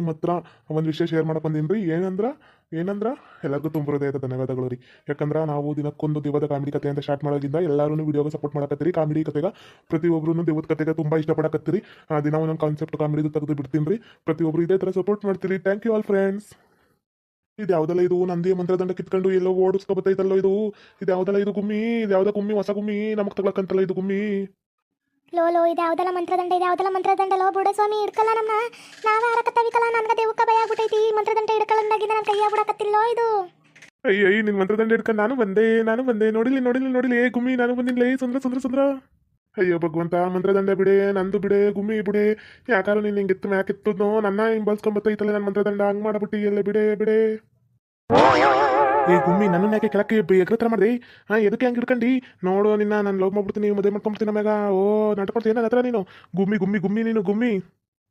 ನಿಮ್ಮ ಹತ್ರ ಒಂದು ವಿಷಯ ಶೇರ್ ಮಾಡಕ್ ಬಂದೀನಿ ರೀ ಏನಂದ್ರ ಏನಂದ್ರ? ಎಲ್ಲರಿಗೂ ತುಂಬ ಹೃದಯದ ಧನ್ಯವಾದಗಳು ರೀ. ಯಾಕಂದ್ರೆ ನಾವು ದಿನಕ್ಕೊಂದು ದೇವದ ಕಾಮಿಡಿ ಕತೆ ಅಂತ ಸ್ಟಾರ್ಟ್ ಮಾಡೋದ್ರಿಂದ ಎಲ್ಲರೂ ವಿಡಿಯೋಗೆ ಸಪೋರ್ಟ್ ಮಾಡಕತ್ತೀರಿ. ಕಾಮಿಡಿ ಕತೆಗೆ ಪ್ರತಿಯೊಬ್ಬರೂ ದೇವದ ಕತೆಗೆ ತುಂಬ ಇಷ್ಟಪಡಕತ್ತೀರಿ. ದಿನ ಒಂದೊಂದು ಕಾನ್ಸೆಪ್ಟ್ ಕಾಮಿಡಿದು ತೆಗೆದು ಬಿಡ್ತೀನಿ ರೀ ಪ್ರತಿಯೊಬ್ಬರು ಇದೇ ಥರ ಸಪೋರ್ಟ್ ಮಾಡ್ತೀರಿ. ಥ್ಯಾಂಕ್ ಯು ಆಲ್ ಫ್ರೆಂಡ್ಸ್ ಇದು ಯಾವ್ದಲ್ಲ ಇದು? ನಂದಿ ಮಂತ್ರದಂಡ ಕಿತ್ಕೊಂಡು ಎಲ್ಲೋ ಓಡಿಸ್ಕೊಬತ್ತೈತಲ್ಲೋ ಇದು? ಇದು ಯಾವ್ದಲ್ಲ ಇದು ಗುಮ್ಮಿ? ಇದು ಯಾವ್ದ ಗುಮ್ಮಿ? ಹೊಸ ಗುಮ್ಮಿ? ನಮಗ್ ತಗೊಳಕಂತಲ್ಲ ಇದು ಗುಮ್ಮಿ? ಲೋ ಲೋ, ಇದು ಯಾವ್ದಲ್ಲ ಮಂತ್ರದಂಡ, ಇದು ಯಾವ್ದಲ್ಲ ಮಂತ್ರದಂಡ? ಲೋ, ಬುಡ ಸ್ವಾಮಿ, ಹಿಡ್ಕಲ್ಲ ನಮ್ಮ ನಾವೇ ಆರಕತ್ತವಿಕಲ್ಲ ನನ್ಗೆ ದೇವಕ್ಕ ಭಯ ಆಗ್ಬಿಟ್ಟೈತಿ ಮಂತ್ರದಂಡ ಹಿಡ್ಕೊಳ್ಳಂದಾಗಿಂದ ನನ್ನ ಕೈಯಾಗ ಬಿಡಕತ್ತಿಲ್ಲೋ ಇದು. ಅಯ್ಯ ಅಯ್ಯ, ನಿನ್ ಮಂತ್ರದಂಡ ಹಿಡ್ಕೊಂಡು ನಾನು ಬಂದೆ ನಾನು ಬಂದೆ. ನೋಡಿಲಿ ನೋಡಿಲಿ ನೋಡಿಲಿ. ಏ, ಗುಮ್ಮಿ, ನಾನು ಬಂದಿಲ್ಲ ಏ ಸುಂದ್ರ ಸುಂದ್ರ ಸುಂದ್ರ. ಅಯ್ಯೋ, ಭಗವಂತ, ಮಂತ್ರದಂಡ ಬಿಡೆ, ನಂದು ಬಿಡೆ, ಗುಮ್ಮಿ ಬಿಡೆ. ಯಾಕಾರ ನೀನ್ ಮ್ಯಾಕ್ ಎತ್ತದ್ನೋ? ನನ್ನ ಹಿಂಬಲ್ಸ್ಕೊಂಬತ್ತೈತಲ್ಲ ನನ್ನ ಮಂತ್ರದಂಡ? ಹಂಗ್ ಮಾಡ್ಬಿಟ್ಟಿ, ಎಲ್ಲ ಬಿಡೆ ಬಿಡೆ. ಏ, ಗುಮ್ಮಿ ನನ್ನ ಯಾಕೆ ಕೆಳಕ್ಕೆ ಎಗ್ರತ್ರ ಮಾಡಿದೆ? ಹಾ, ಎದಕ್ಕೆ ಹಂಗೆ ಹಿಡ್ಕಂಡಿ? ನೋಡು, ನಿನ್ನ ನಾನು ಲವ್ ಮಾಡ್ಬಿಡ್ತೀನಿ, ಮದುವೆ ಮಾಡ್ಕೊಂಬಿಡ್ತೀನಿ ಆಮ್ಯಾಗ ಓ, ನಾಟಕ ಏನ ಹತ್ರ ನೀನು? ಗುಮ್ಮಿ ಗುಮ್ಮಿ ಗುಮ್ಮಿ ನೀನು, ಗುಮ್ಮಿ.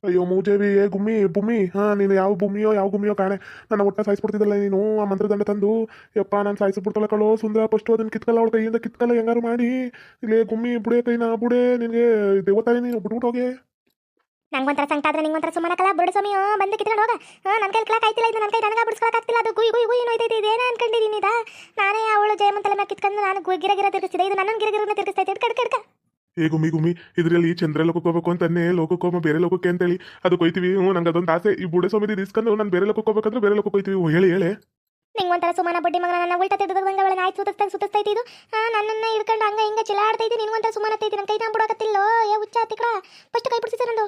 ಅಯ್ಯೋ ಮೂಜೇವಿ ಏ, ಗುಮ್ಮಿ, ಭೂಮಿ. ಹಾ, ನೀನು ಯಾವ ಭೂಮಿಯೋ, ಯಾವ ಗುಮ್ಮಿಯೋ ಕಾಣೆ. ನನ್ನ ಒಟ್ಟ ಸಾಯಿಸ್ಬಿಡ್ತಿದ್ದಲ್ಲ ನೀನು, ಆ ಮಂತ್ರದಂಡ ತಂದು. ಯಪ್ಪ, ನಾನು ಸಾಯಿಸ್ಬಿಡ್ತಲ್ಲ ಕಳೋ ಸುಂದರ ಪಸ್ಟು ಅದನ್ನ ಕಿತ್ಕಲ್ಲ, ಅವಳ ಕೈಯಿಂದ ಕಿತ್ಕಲ್ಲ, ಹೆಂಗಾರು ಮಾಡಿ. ಇಲ್ಲೇ ಗುಮ್ಮಿ, ಬುಡೆ ಕೈನ, ಬುಡೆ, ನಿನಗೆ ದೇವತಾಯಿ ನೀನು, ಬಿಟ್ಬಿಟ್ಟು ಹೋಗೆ. ನಂಗೊಂಥರ ಸಂಕಟ ಆದ್ರೆ ನಿಂಗೊಂಥರ ಸುಮ್ಮನಕಲ್ಲ ಬುಡ ಸ್ವಾಮಿ ಹಾಂ ಬಂದು ಕಿತ್ಕೊಂಡು ಹೋಗ. ಹಾ ನನ್ನ ಕೈ ಕ್ಲಾಕ್ ಆಯ್ತಿಲ್ಲ ಇದು ನನ್ನ ಕೈ ನನಗೆ ಬಿಡಿಸ್ಕೊಳಕ್ಕಾಗ್ತಿಲ್ಲ. ಅದು ಗುಯ್ ಗುಯ್ ಗುಯ್ ನೋಯ್ತೈತೆ ಇದೇನ ಅನ್ಕೊಂಡಿದ್ದೀನಿ ಇದ ನಾನೇ ಅವಳು ಜಯಮಂತಲ ಮ್ಯಾಗ ಕಿತ್ಕೊಂಡು ನಾನು ಗಿರ ಗಿರ ತಿರುಗಿಸಿದೆ ಇದು ನನ್ನ ಗಿರ ಗಿರನ ತಿರ್ಗಿಸ್ತೈತೆ ಕಡ್ಕ ಕಡ್ಕ ಏ ಗುಮಿ ಗುಮಿ ಇದರಲ್ಲಿ ಚಂದ್ರ ಲೋಕಕ್ಕೆ ಹೋಗ್ಬೇಕು ಅಂತಾನೆ ಲೋಕಕ್ಕೆ ಹೋಗೋ ಬೇರೆ ಲೋಕಕ್ಕೆ ಅಂತೇಳಿ. ಅದು ಕೊಯ್ತೀವಿ. ಹ್ಞೂ ನಂಗೆ ಅದೊಂದು ಆಸೆ. ಈ ಬುಡೆ ಸ್ವಾಮಿ ಇಸ್ಕೊಂಡು ನಾನು ಬೇರೆ ಲೋಕಕ್ಕೆ ಹೋಗ್ಬೇಕಂದ್ರೆ ಬೇರೆ ಲೋಕಕ್ಕೆ ಹೋಯ್ತೀವಿ ಹೇಳಿ ಹೇಳಿ. ನಿಂಗೊಂಥರ ಸುಮಾನ ಬಡ್ಡಿ ಮಗನ ನನ್ನ ಉಲ್ಟಾ ತಿರ್ಗದಂಗ ಅವಳನ್ನ ಆಯ್ತು ಸುತ್ತಿಸ್ದಂಗೆ ಸುತ್ತಿಸ್ತೈತಿ ಇದು. ಹಾಂ ನನ್ನನ್ನ ಹಿಡ್ಕೊಂಡು ಹಂಗ ಹಿಂಗೆ ಚಿಲಾಡ್ತೈತಿ ನಿನ್ಗೊಂಥರ ಸುಮಾನ ತೈತಿ ನನ್ನ ಕೈ ನಾನು ಬಿಡೋಕತ್ತಿಲ್ಲೋ? ಏ ಹುಚ್ಚ ಫಸ್ಟ್ ಕೈ ಬಿಡಿಸಿ ನಂದು.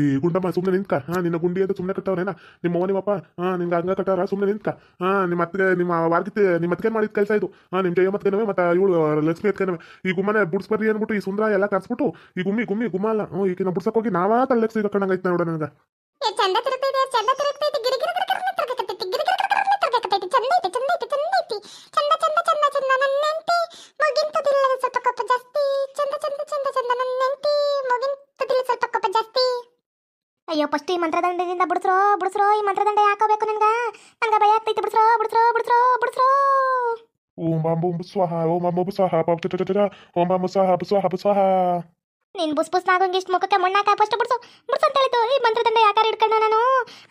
ಈ ಗುಂಡಮ್ಮ ಸುಮ್ಮನೆ ನಿಂತ್ಕ. ಹಾ, ನಿನ್ನ ಗುಂಡಿ ಅಂತ ಸುಮ್ಮನೆ ಕಟ್ಟವ್ರೇನ? ನಿಮ್ಮ ಅವ್ವ ನಿಮ್ಮಪ್ಪ ಹಾ, ನಿಂಗೆ ಹಂಗ ಕಟ್ಟಾರ? ಸುಮ್ಮನೆ ನಿಂತ್ಕ. ಹಾ, ನಿಮ್ಮ ಅತ್ತಿಗೆ, ನಿಮ್ಮ ವಾರ್ಗಿತ್ತೆ ನಿಮ್ಮ ಅತ್ತಿಗೆ ಮಾಡಿದ ಕೆಲಸ ಇದು? ಹಾ, ನಿಮ್ಮ ಜಯ ಮತ್ಕನವೆ ಮತ್ತೆ ಇವಳು ಲಕ್ಷ್ಮಿ ಅತ್ಕನವೆ ಈ ಗುಮ್ಮನೆ ಬುಡ್ಸ್ಬರ್ರಿ ಅಂದ್ಬಿಟ್ಟು, ಈ ಸುಂದರ ಎಲ್ಲ ಕರ್ಸ್ಬಿಟ್ಟು, ಈ ಗುಮ್ಮಿ ಗುಮ್ಮಿ, ಗುಮ್ಮ ಅಲ್ಲ. ಹ್ಞೂ ಈಗ ಹೋಗಿ ಬಿಡ್ಸಕ್ ಹೋಗಿ ನಾವಾ ತಲೆ ಸಿಗಕ್ಕಂಡಂಗೈತೆ ನೋಡ ನನಗೆ. ಚಂದ ತಿರುಗ್ತೈತಿ ಅಯ್ಯೋ ಫಸ್ಟ್ ಈ ಮಂತ್ರದಂಡದಿಂದ ಬಿಡಿಸ್ರೋ ಬಿಡಿಸ್ರೋ ಈ ಮಂತ್ರದಂಡ ಯಾಕೋಬೇಕು ನನ್ಗ? ನನ್ಗ ಭಯ ಆಗ್ತೈತಿ ಬಿಡಿಸ್ರೋ ಬಿಡಿಸ್ರೋ ಬಿಡಿಸ್ರೋ ಬಿಡಿಸ್ರೋ. ಓಂ ಬಾಂ ಬೂಂ ಸ್ವಾಹ ಓಂ ಬಾಂ ಬೂಂ ಸ್ವಾಹ ಪಾಪ ಚ ಚ ಚ ಚ. ಓಂ ಬಾಂ ಸ್ವಾಹ ಸ್ವಾಹ ಸ್ವಾಹ. ನೀನ್ ಬುಸ್ ಬುಸ್ ನಾಗೋಂಗೆ ಇಷ್ಟು ಮುಖಕ್ಕೆ ಮಣ್ಣಾಕ ಫಸ್ಟ್ ಬಿಡಿಸು ಬಿಡಿಸು ಅಂತ ಹೇಳಿತು ಈ ಮಂತ್ರದಂಡ ಯಾಕಾರ ಹಿಡ್ಕೊಂಡ ನಾನು?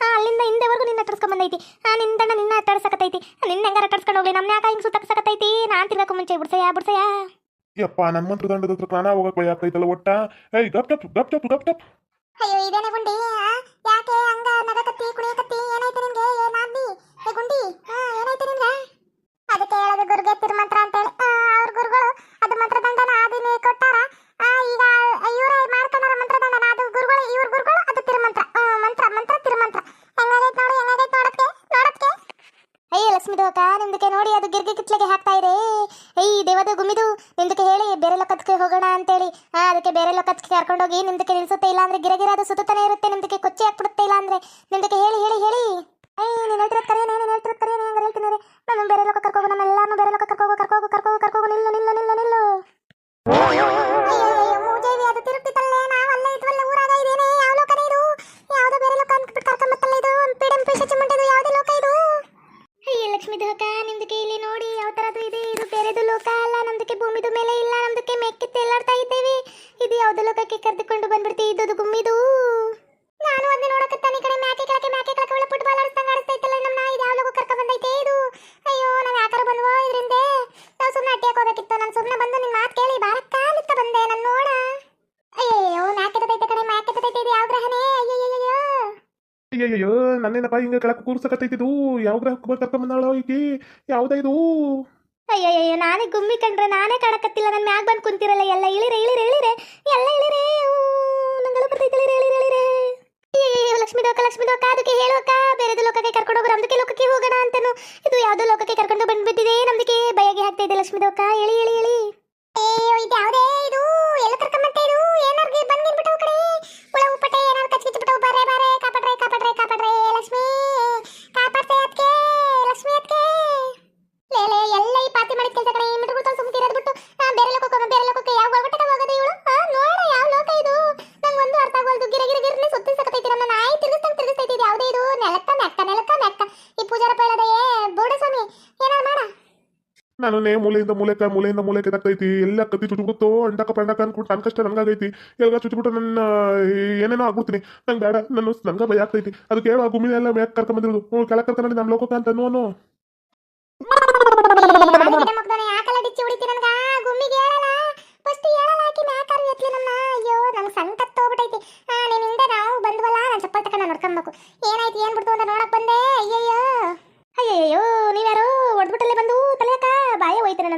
ಅಲ್ಲಿಂದ ಹಿಂದೆವರೆಗೂ ನಿನ್ನ ತಡ್ಸ್ಕೊಂಡ್ ಬಂದೈತಿ. ಆ ನಿಂದಣ್ಣ ನಿನ್ನ ತಡ್ಸಕತೈತಿ ನಿನ್ನ ಹೆಂಗಾರ ತಡ್ಸ್ಕೊಂಡು ಹೋಗ್ಲಿ ನಮ್ಮ ಯಾಕ ಹಿಂಗೆ ಸುತ್ತಕ್ಸಕತೈತಿ ನಾನು ತಿರ್ಗಕ್ಕೆ ಮುಂಚೆ ಬಿಡ್ಸಯ್ಯ ಬಿಡ್ಸಯ್ಯ. ಯಪ್ಪ ನನ್ನ ಮಂತ್ರದಂಡದ ಹತ್ರ ಪ್ರಾಣ ಹೋಗಕ್ಕೆ ಭಯ ಆಗ್ತೈತಲ್ಲ ಒಟ್ಟ. ಏಯ್ ಗಪ್ ಟಪ್ ಗಪ್ ಟಪ್ ಗಪ್. ಟಪ್ ಅಯ್ಯೋ, ಇದೇನೆ ಗುಂಡಿ ಯಾಕೆ ಹಂಗ ನಗಕತ್ತಿ ಕುಣಿಯಕತ್ತಿ ಏನಾಯ್ತು ನಿನ್ಗೆ? ಏನಾದ್ನಿ ಏ, ಗುಂಡಿ ಹಾ ಏನಾಯ್ತು ನಿನ್ಗೆ? ಅದಕ್ಕೆ ಹೇಳೋದು ಗುರುಗೆ ತಿರುಮಂತ್ರ. ಲೋಕಕ್ಕೆ ಹೋಗೋಣ ಅಂತೇಳಿ. ಹೇಳಿ ಅದಕ್ಕೆ ಬೇರೆ ಲೋಕಕ್ಕೆ ಕರ್ಕೊಂಡೋಗಿ ನಿಮ್ದಕ್ಕೆ ನಿಲ್ಸುತ್ತೆ ಇಲ್ಲ ಅಂದ್ರೆ ಗಿರಗಿರ ಅದು ಸುತ್ತಾನೆ ಇರುತ್ತೆ, ನಿಮ್ದಕ್ಕೆ ಕೊಚ್ಚಿ ಹಾಕ್ಬಿಡುತ್ತೆ ಇಲ್ಲ ಅಂದ್ರೆ. ನಿಮ್ದಕ್ಕೆ ಹೇಳಿ ಹೇಳಿ ಹೇಳಿ. ಏಯ್, ನೀನು ಹೇಳ್ತಿರೋದು ಕರೆಯೋ, ನೀನು ಹೇಳ್ತಿರೋದು ಕರೆಯೋ ಹಂಗಾರೆ ಹೇಳ್ತೀನಿ ರೀ ನಾನು. ಬೇರೆ ಲೋಕ ಕರ್ಕೋಗು ನಮ್ಮೆಲ್ಲರನ್ನು ಬೇರೆ ಲೋಕ ಕರ್ಕೋಗು ಕರ್ಕೋಗು ಕರ್ಕೋಗು ಕರ್ಕೋಗು, ನಿಲ್ಲು ನಿಲ್ಲು ನಿಲ್ಲು ನಿಲ್ಲು. ಮೂಜೇವಿ ಅದು ತಿರುಗ್ತಿತ್ತಲ್ಲೇ ಅಲ್ಲೇ ಇದ್ವಲ್ಲ, ಊರಾಗ ಇದೇನೆ ಯಾವ ಲೋಕನೇ ಇದು ಯಾವುದೋ ಬೇರೆ ಲೋಕ ಅಂತ ಕರ್ಕೊಂಬತ್ತಲ್ಲ ಇದು ಪಿಡಂ ಪಿಶಾಚಿ ಮುಂಡೆದು ಯಾವುದೇ ಲೋಕ ಇದು ಅಯ್ಯ ಲಕ್ಷ್ಮಿ ದೋಕ ನಿಮ್ದಕ್ಕೆ ಇಲ್ಲಿ ನೋಡಿ ಯಾವ ತರದು ಇದೆ ಇದು ಬೇರೆದು ಲೋಕ ಅಲ್ಲ ನಮ್ದಕ್ಕೆ ಭೂಮಿದು ಮೇಲೆ ಇಲ್ಲ ನಮ್ದಕ್ಕೆ ಮೆಕ್ಕೆ ತೇಲಾಡ್ತಾ ಇದ್ದೇವೆ ಇದು ಯಾವ್ದು ಲೋಕಕ್ಕೆ ಕರೆದುಕೊಂಡು ಬಂದ್ಬಿಡ್ತಿ ಇದು ಗುಮ್ಮಿದು ನಾನು ಅದನ್ನ ನೋಡಕತ್ತಾನೆ ಈ ಕಡೆ ಮ್ಯಾಕೆ ಕೆಳಗೆ ಮ್ಯಾಕೆ ಕೆಳಗೆ ಒಳ್ಳೆ ಫುಟ್ಬಾಲ್ ಆಡಿಸ್ದಂಗೆ ಆಡಿಸ್ತೈತಲ್ಲ ನಮ್ಮ ಇದು ಯಾವ ಲೋಕ ಕರ್ಕ ಬಂದೈತೆ ಇದು ಅಯ್ಯೋ ನಾವು ಯಾಕಾರ ಬಂದ್ವೋ ಇದರಿಂದ ನಾವು ಸುಮ್ಮನೆ ಅಟ್ಟಿಯಕ್ಕೆ ಹೋಗಬೇಕಿತ್ತು ನಾನು ಸುಮ್ಮನೆ ಬಂದು ನಿನ್ನ ಮಾತು ಕೇಳಿ ಬಾರಕ್ಕ ನಿತ್ತ ಬಂದೆ ನಾನು ನೋಡ ಅಯ್ಯೋ ಮ್ಯಾಕೆ ತೈತೆ ಕಡೆ ಮ್ಯಾಕೆ ತೈತೆ ಇದು ಯಾವ ಗ್ರಹನೇ ಅಯ್ಯಯ್ಯಯ್ಯೋ ಅಯ್ಯಯ್ಯೋ ನನ್ನೇನಪ್ಪ ಹಿಂಗೆ ಕೆಳಕ್ಕೆ ಕೂರ್ಸಕತ್ತೈತಿದು ಯಾವ ಗ್ರಹಕ್ಕೆ ಕರ್ಕೊಂಡ್ ಬಂದಾಳೋ ಐತಿ ಯಾವ್ದ ಇದು? ಅಯ್ಯಯ್ಯೋ ನಾನೇ ಗುಮ್ಮಿ ಕಂಡ್ರೆ ನಾನೇ ಕಾಣಕತ್ತಿಲ್ಲ. ನನ್ನ ಮ್ಯಾಗ ಬಂದು ಕುಂತಿರಲ್ಲ ಎಲ್ಲ ಇಳಿರೆ ಇಳಿರೆ ಇಳಿರೆ ಎಲ್ಲ ಇಳಿರೆ. ನಂಗಳು ಬರ್ತೈತಿಲ್ಲ ಇಳಿರೆ ಇಳಿರೆ ಲಕ್ಷ್ಮಿ ದೋಕ ಲಕ್ಷ್ಮಿ ದೋಕ ಅದಕ್ಕೆ ಹೇಳೋಕ ಬೇರೆದು ಲೋಕಕ್ಕೆ ಕರ್ಕೊಂಡು ಹೋಗ್ರ ನಮ್ದಕ್ಕೆ ಲೋಕಕ್ಕೆ ಹೋಗೋಣ ಅಂತನು. ಇದು ಯಾವುದೋ ಲೋಕಕ್ಕೆ ಕರ್ಕೊಂಡು ಬಂದ್ಬಿಟ್ಟಿದೆ ನಮ್ದಕ್ಕೆ ಬಯಗೆ ಹಾಕ್ತಿದೆ ಇದೆ ಲಕ್ಷ್ಮಿ ದೋಕ ಎಳಿ ಎಳಿ ಎಳಿ. ಅಯ್ಯೋ ಇದು ಯಾವುದೇ ಇದು? ಎಲ್ಲ ಕರ್ಕೊಂಬಂತೆ ಇದು? ನಾನು ಮೂಲೆಯಿಂದ ಮೂಲೆಕ, ಮೂಲೆಯಿಂದ ಮೂಲೆ ತಗ್ತೈತಿ ಎಲ್ಲ ಕತ್ತಿ ಚುಚ್ಬಿಟ್ಟು ಅಂಡಕ ಪಂಡಕ ಅನ್ಕೊಂಡು ನನ್ನ ಕಷ್ಟ ನಂಗಾಗೈತಿ ಎಲ್ಲ ಚುಚ್ಬಿಟ್ಟು ನನ್ನ, ಏನೇನೋ ಆಗ್ಬಿಡ್ತೀನಿ. ನಂಗೆ ಬೇಡ, ನನ್ನ ನಂಗೆ ಭಯ ಆಗ್ತೈತಿ. ಅದಕ್ಕೆ ಹೇಳು ಗುಮಿನ ಎಲ್ಲ ಮ್ಯಾಕ್ ಕರ್ಕೊಂಬಂದಿರೋದು? ಹ್ಞೂ ಕೆಳಗೆ ಕರ್ಕೊಂಡು ನಮ್ಮ ಲೋಕಕ್ಕೆ ಅಂತ ನಂಗೆ ಸಂಕತ್ ಹೋಗ್ಬಿಟ್ಟೈತಿ ನಿನ್ನಿಂದ ನಾವು ಬಂದ್ವಲ್ಲ, ನಾನು ಚಪ್ಪಲ್ ಏನಾಯ್ತು, ಏನ್ ಬಿಡ್ತು ಅಂತ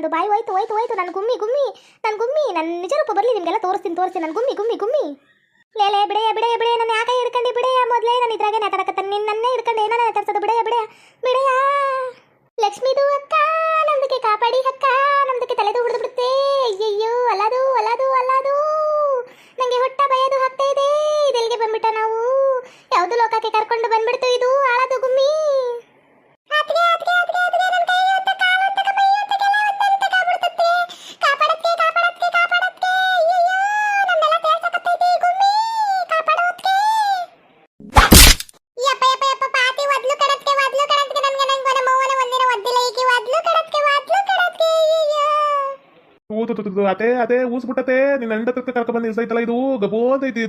ಬಾಯಿ ಹೋಯ್ತು ಹೋಯ್ತು ಹೋಯ್ತು. ನನ್ನ ಗುಮ್ಮಿ ಗುಮ್ಮಿ ನನ್ನ ಗುಮ್ಮಿ. ನನ್ನ ನಿಜ ರೂಪ ಬರ್ಲಿ, ನಿಮಗೆಲ್ಲ ತೋರಿಸ್ತೀನಿ ತೋರಿಸ್ತೀನಿ. ನನ್ನ ಗುಮ್ಮಿ ಗುಮ್ಮಿ ಗುಮ್ಮಿ. ಲೇಲೆ ಬಿಡೆಯ ಬಿಡೆಯ ಬಿಡೆಯ. ನನ್ನ ಯಾಕೆ ಹಿಡ್ಕೊಂಡು ಬಿಡೆಯ? ಮೊದಲೇ ನಾನು ಇದ್ರಾಗೆ ನಿನ್ನ ನಿನ್ನನ್ನೇ ಹಿಡ್ಕೊಂಡು ಏನಾರ ತರ್ಸೋದು. ಬಿಡೆಯ ಬಿಡೆಯ. ಬಿಡೆಯಾ. ಲಕ್ಷ್ಮೀದು ಅಕ್ಕ ನಮ್ದಕ್ಕೆ ಕಾಪಾಡಿ ಅಕ್ಕ. ನಮ್ದಕ್ಕೆ ತಲೆದು ಹಿಡಿದು ಬಿಡುತ್ತೆ. ಅಯ್ಯಯ್ಯೋ, ಅಲ್ಲದು ಅಲ್ಲದು ಅಲ್ಲದು. ನಂಗೆ ಹೊಟ್ಟ ಬಯದು ಹಾಕ್ತಾ ತುತ್ತು ಅದೇ ಅದೇ ಊಸ್ಬಿಟ್ಟತೆ. ನಿನ್ನ ಹೆಂಡ ಕರ್ಕೊಂಡ್ ಬಂದು ನಿಲ್ಸೈತಲ್ಲ ಇದು? ಗಬೋದೈತಿ.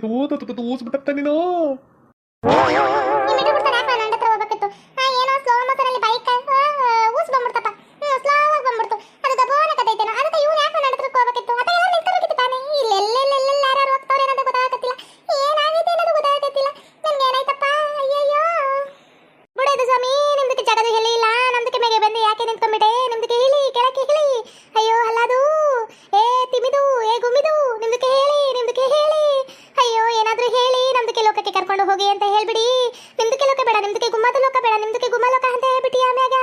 ಊಸ್ಬಿಟ್ಟತ್ತೆ ನೀನು. ಹೋಗಿ ಅಂತ ಹೇಳ್ಬಿಡಿ. ನಿಮ್ದಕ್ಕೆ ಲೋಕ ಬೇಡ ನಿಮ್ದಕ್ಕೆ ಗುಮ್ಮದ ಲೋಕ ಬೇಡ ನಿಮ್ದಕ್ಕೆ ಗುಮ್ಮ ಲೋಕ ಅಂತ ಹೇಳ್ಬಿಟ್ಟು ಆಮ್ಯಾಗ.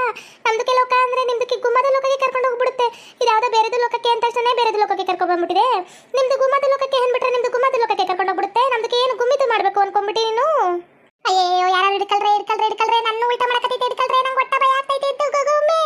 ನಮ್ದಕ್ಕೆ ಲೋಕ ಅಂದ್ರೆ ನಿಮ್ದಕ್ಕೆ ಗುಮ್ಮದ ಲೋಕಕ್ಕೆ ಕರ್ಕೊಂಡು ಹೋಗ್ಬಿಡುತ್ತೆ. ಇದ್ಯಾವುದೋ ಬೇರೆದು ಲೋಕಕ್ಕೆ ಅಂತ ತಕ್ಷಣ ಬೇರೆದು ಲೋಕಕ್ಕೆ ಕರ್ಕೊಂಡು ಬಂದ್ಬಿಟ್ಟಿದೆ. ನಿಮ್ದು ಗುಮ್ಮದ ಲೋಕಕ್ಕೆ ಅಂದ್ಬಿಟ್ರೆ ನಿಮ್ದು ಗುಮ್ಮದ ಲೋಕಕ್ಕೆ ಕರ್ಕೊಂಡು ಹೋಗ್ಬಿಡುತ್ತೆ. ನಮ್ದು ಏನು ಗುಮ್ಮಿದು ಮಾಡ್ಬೇಕು ಅನ್ಕೊಂಡ್ಬಿಟ್ಟು ನೀನು? ಅಯ್ಯೋ ಯಾರು ಹಿಡ್ಕಲ್ರೆ ಹಿಡ್ಕಲ್ರೆ ಹಿಡ್ಕಲ್ರೆ ನನ್ನ ಉಲ್ಟ ಮಾಡಕತ್ತೈತೆ, ಹಿಡ್ಕಲ್ರೆ, ನಂಗೆ ಒಟ್ಟ ಭಯ ಆಗ್ತೈತೆ ಗುಮ್ಮಿ.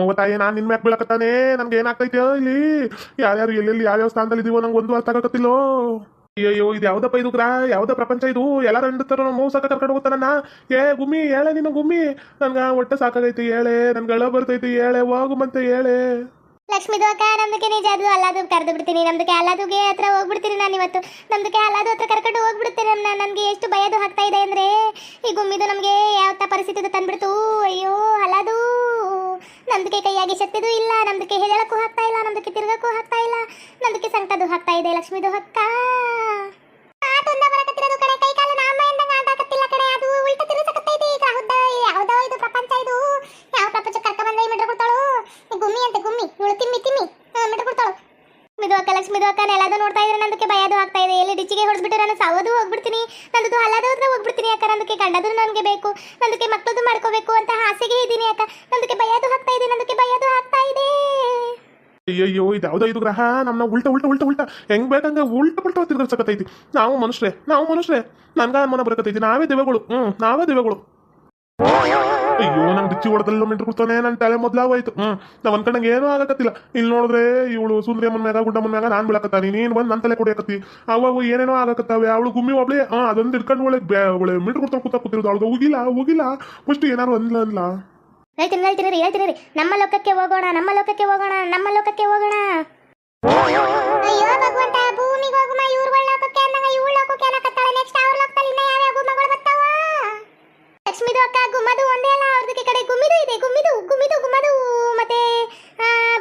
ನಮ್ಮವ್ವ ತಾಯಿ ನಾನು ನಿನ್ ಮ್ಯಾಕ್ ಬೀಳಕತ್ತಾನೆ. ನನ್ಗೆ ಏನಾಗ್ತೈತೆ ಇಲ್ಲಿ ಯಾರ್ಯಾರು ಎಲ್ಲೆಲ್ಲಿ ಯಾವ್ಯಾವ ಸ್ಥಾನದಲ್ಲಿ ಇದೀವೋ ನಂಗೆ ಒಂದು ಅರ್ಥ ಆಗಕತ್ತಿಲ್ಲೋ? ಅಯ್ಯೋ ಇದು ಯಾವ್ದಪ್ಪ ಇದು ಕ್ರಾ ಯಾವ್ದ ಪ್ರಪಂಚ ಇದು? ಎಲ್ಲಾರು ಅಂಡ್ತಾರೋ ಮೋಸಕ ಸಾಕ ಕರ್ಕೊಂಡು ಹೋಗ್ತಾನ ಏ, ಗುಮ್ಮಿ ಹೇಳೆ ನಿನ್ನ ಗುಮ್ಮಿ? ನನ್ಗ ಒಟ್ಟ ಸಾಕಾಗೈತಿ ಹೇಳೆ ನನ್ಗೆ ಅಳ ಬರ್ತೈತಿ ಹೇಳೆ ಹೋಗು ಮತ್ತೆ ಹೇಳೆ ಲಕ್ಷ್ಮೀದು ಅಕ್ಕ ನಮ್ದಕ್ಕೆ ನಿಜ ಅದು. ಅಲ್ಲಾದು ಕರೆದು ಬಿಡ್ತೀನಿ. ನಮ್ದಕ್ಕೆ ಅಲ್ಲಾದುಗೆ ಹತ್ರ ಹೋಗ್ಬಿಡ್ತೀನಿ ನಾನು ಇವತ್ತು. ನಮ್ದಕ್ಕೆ ಅಲ್ಲಾದು ಹತ್ರ ಕರ್ಕೊಂಡು ಹೋಗ್ಬಿಡ್ತೀನಿ ನನ್ನ ನನಗೆ ಎಷ್ಟು ಭಯದು ಆಗ್ತಾ ಇದೆ ಅಂದ್ರೆ, ಈ ಗುಮ್ಮಿದು ನಮಗೆ ಯಾವ ಪರಿಸ್ಥಿತಿ ತಂದ್ಬಿಡ್ತು? ಅಯ್ಯೋ, ಅಲ್ಲದು. ನಮ್ದಕ್ಕೆ ಕೈಯಾಗಿ ಶಕ್ತಿದು ಇಲ್ಲ ನಮ್ದಕ್ಕೆ ಹೆದಳಕ್ಕೂ ಹಾಕ್ತಾ ಇಲ್ಲ ನಮ್ದಕ್ಕೆ ತಿರುಗಕ್ಕೂ ಹಾಕ್ತಾ ಇಲ್ಲ ನಮ್ದಕ್ಕೆ ಸಂಕಟದು ಹಾಕ್ತಾ ಇದೆ, ಲಕ್ಷ್ಮಿದು ಅಕ್ಕ ಆತುಂದ ಬರಕತ್ತಿರೋದು ಕಡೆ ಕೈ ಕಾಲು ನಾಮ ಎಂದಂಗ ಆಟಾಕತ್ತಿಲ್ಲ ಕಡೆ ಅದು ಉಲ್ಟ ತಿರುಸಕತ್ತೈತಿ ಈಗ ಹೌದ ಯಾವ್ದೋ ಇದು ಪ್ರಪಂಚ ಇದು ಯಾವ ಪ್ರಪಂಚ ಕರ್ಕ ಬಂದ ಮಿಡ್ರ ಕೊಡ್ತಾಳು ಈ ಗುಮ್ಮಿ ಅಂತ ಗುಮ್ಮಿ ಇವಳು ತಿಮ್ಮಿ ತಿಮ್ಮಿ ಮಿಡ್ರ ಕೊಡ್ತಾಳು ಮಿದು ಅಕ್ಕ ಲಕ್ಷ್ಮಿದು ಅಕ್ಕ ನೆಲದ ನೋಡ್ತಾ ಇದ್ರೆ ನಂದಕ್ಕೆ ಭಯದು ಆಗ್ತಾ ಇದೆ. ಎಲ್ಲಿ ಡಿಚ್ಚಿಗೆ ಹೊಡೆದ್ಬಿಟ್ಟು ನಾನು ಸಾವದು ಹೋಗ್ಬಿಡ್ತೀನಿ. ನಂದು ಅಲ್ಲದ ಹತ್ರ ಹೋಗ್ಬಿಡ್ತೀನಿ ಅಕ್ಕ, ನಂದಕ್ಕೆ ಗಂಡದು ನನಗೆ ಬೇಕು. ನಂದಕ್ಕೆ ಮಕ್ಕಳದು ಮಾಡ್ಕೋಬೇಕು ಅಂತ ಹಾಸಿಗೆ ಇದ್ದೀನಿ ಅಕ್ಕ. ನಂದಕ್ಕೆ ಭಯದು ಆಗ್ತಾ ಇದೆ, ನಂದಕ್ಕೆ ಭಯದು ಆಗ್ತಾ ಇದೆ. ಅಯ್ಯಯ್ಯೋ, ಇದು ಇದು ಗ್ರಹ? ನಮ್ಮನ್ನ ಉಲ್ಟ ಉಲ್ಟ ಉಲ್ಟ ಉಲ್ಟ. ಹೆಂಗ್ ಬೇಕಂಗ ಉಲ್ಟ ಉಲ್ಟ ತಿರ್ಗಸಕತ್ತೈತಿ ನಾವು ಮನುಷ್ಯರೇ ನಾವು ಮನುಷ್ಯರೇ. ನನ್ಗ ಅನುಮಾನ ಬರ್ಕತೈತಿ ನಾವೇ ದೇವಗಳು ಹ್ಮ್, ನಾವೇ ದೇವಗಳು ಅಯ್ಯೋ, ನಂಗೆ ಡಿಚ್ಚಿ ಹೊಡೆದಲ್ಲ ಮೆಂಟ್ ಕೊಡ್ತಾನೆ ನನ್ನ ತಲೆ ಮೊದ್ಲಾಗೋಯ್ತು ಹ್ಮ್, ನಾವ್ ಅನ್ಕೊಂಡಂಗೆ ಏನೂ ಆಗಕತ್ತಿಲ್ಲ. ಇಲ್ಲಿ ನೋಡಿದ್ರೆ ಇವಳು ಸುಂದ್ರಿಯಮ್ಮನ ಮ್ಯಾಗ, ಗುಡ್ಡಮ್ಮನ ಮ್ಯಾಗ ನಾನ್ ಬೀಳಕತ್ತಾನಿ. ನೀನ್ ಬಂದ್ ನನ್ನ ತಲೆ ಕೊಡಿಯಕತ್ತಿ. ಅವು ಏನೇನೋ ಆಗಕತ್ತಾವೆ. ಅವಳು ಗುಮ್ಮಿ ಒಬ್ಳೆ, ಹಾ, ಅದೊಂದು ಇಟ್ಕೊಂಡು ಒಳ್ಳೆ ಒಳ್ಳೆ ಮಿಟ್ ಕೊಡ್ತಾ ಕೂತಾ ಕೂತಿರೋದು ಅವಳು ಹೋಗಿಲ್ಲ ಹೋಗಿಲ್ಲ. ಫಸ್ಟ್ ಏನಾರು ಅಂದ್ಲ ಅನ್ಲ ಹೇಳ್ತೀನಿ ಹೇಳ್ತೀನಿ ರೀ ಹೇಳ್ತೀನಿ ರೀ. ನಮ್ಮ ಲೋಕಕ್ಕೆ ಹೋಗೋಣ, ನಮ್ಮ ಲೋಕಕ್ಕೆ ಹೋಗೋಣ, ನಮ್ಮ ಲೋಕಕ್ಕೆ ಹೋಗೋಣ. ಅಯ್ಯೋ, ಭಗವಂತ, ಭೂಮಿಗೆ ಹೋಗುಮ, ಇವ್ರ ಲೋಕಕ್ಕೆ ಅಂದಾಗ ಇವ್ರ ಲೋಕಕ್ಕೆ ಅನ್ನಕತ್ತಾಳೆ. ನೆಕ್ಸ್ಟ್ ಅವ್ರ ಲೋಕದಲ್ಲಿ ಇನ್ನ ಯಾವ್ಯಾವ ಗುಮ್ಮಗಳು ಬರ್ತಾವ? ಲಕ್ಷ್ಮಿದು ಅಕ್ಕ, ಗುಮ್ಮದು ಒಂದೇ ಅಲ್ಲ ಕಡೆ ಗುಮ್ಮಿದು ಇದೆ, ಗುಮ್ಮಿದು ಗುಮ್ಮಿದು, ಗುಮ್ಮದು. ಮತ್ತೆ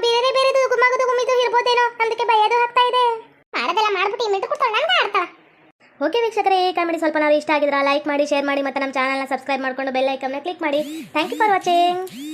ಬೇರೆ ಬೇರೆದು ಗುಮ್ಮಗದು, ಗುಮ್ಮಿದು ಇರ್ಬೋದೇನೋ ಅದಕ್ಕೆ ಭಯದು ಆಗ್ತಾ ಇದೆ. ಮಾಡೋದೆಲ್ಲ ಮಾಡ್ಬಿಟ್ಟು ಮಿಟ್ಟು ಕೊಡ್ತಾಳೆ, ನಂಗೆ ಓಕೆ ವೀಕ್ಷಕರೇ, ಈ ಕಾಮಿಡಿ ಸ್ವಲ್ಪ ನಾವು ಇಷ್ಟ ಆಗಿದ್ರ ಲೈಕ್ ಮಾಡಿ, ಶೇರ್ ಮಾಡಿ, ಮತ್ತು ನಮ್ಮ ಚಾನಲ್ನ ಸಬ್ಸ್ಕ್ರೈಬ್ ಮಾಡ್ಕೊಂಡು ಬೆಲ್ ಐಕನ್ನ ಕ್ಲಿಕ್ ಮಾಡಿ. Thank you for watching